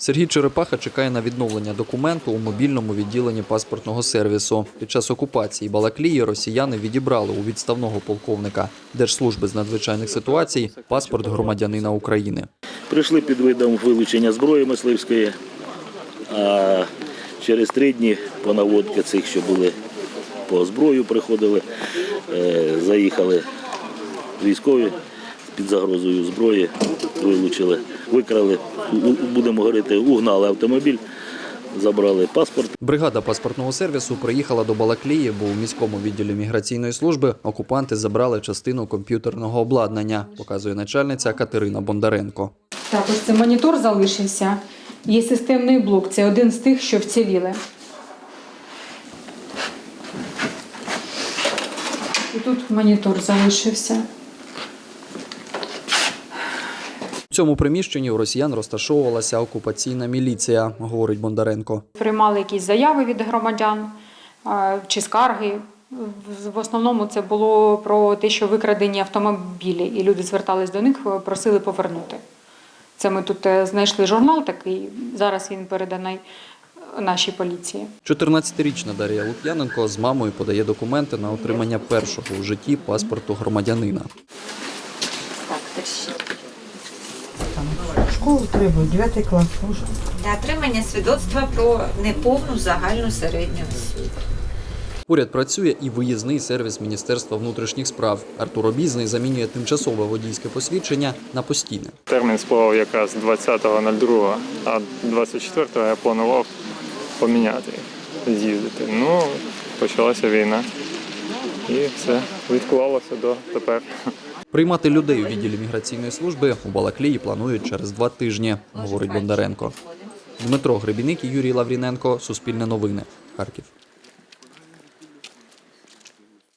Сергій Черепаха чекає на відновлення документу у мобільному відділенні паспортного сервісу. Під час окупації Балаклії росіяни відібрали у відставного полковника Держслужби з надзвичайних ситуацій паспорт громадянина України. Прийшли під видом вилучення зброї мисливської, а через три дні по наводці цих, що були по зброю, приходили, е, заїхали військові під загрозою зброї, вилучили, викрали, будемо говорити, угнали автомобіль, забрали паспорт. Бригада паспортного сервісу приїхала до Балаклії, бо у міському відділі міграційної служби окупанти забрали частину комп'ютерного обладнання, показує начальниця Катерина Бондаренко. Так, ось це монітор залишився. Є системний блок. Це один з тих, що вціліли. І тут монітор залишився. У цьому приміщенні у росіян розташовувалася окупаційна міліція, говорить Бондаренко. Приймали якісь заяви від громадян е, чи скарги. В- основному це було про те, що викрадені автомобілі, і люди звертались до них, е, просили повернути. Це ми тут е, знайшли журнал такий. Зараз він переданий нашій поліції. 14-річна Дар'я Лук'яненко з мамою подає документи на отримання першого у житті паспорту громадянина. Школу треба, 9 клас. Може. для отримання свідоцтва про неповну загальну середню освіту. Поряд працює і виїзний сервіс Міністерства внутрішніх справ. Артур Обізний замінює тимчасове водійське посвідчення на постійне. Термін сплавав якраз 20.02, а 24-го я планував поміняти, з'їздити. Ну, почалася війна. І все відклалося до тепер. Приймати людей у відділі міграційної служби у Балаклії планують через два тижні, говорить Бондаренко. Дмитро Гребіник і Юрій Лавріненко. Суспільне новини. Харків.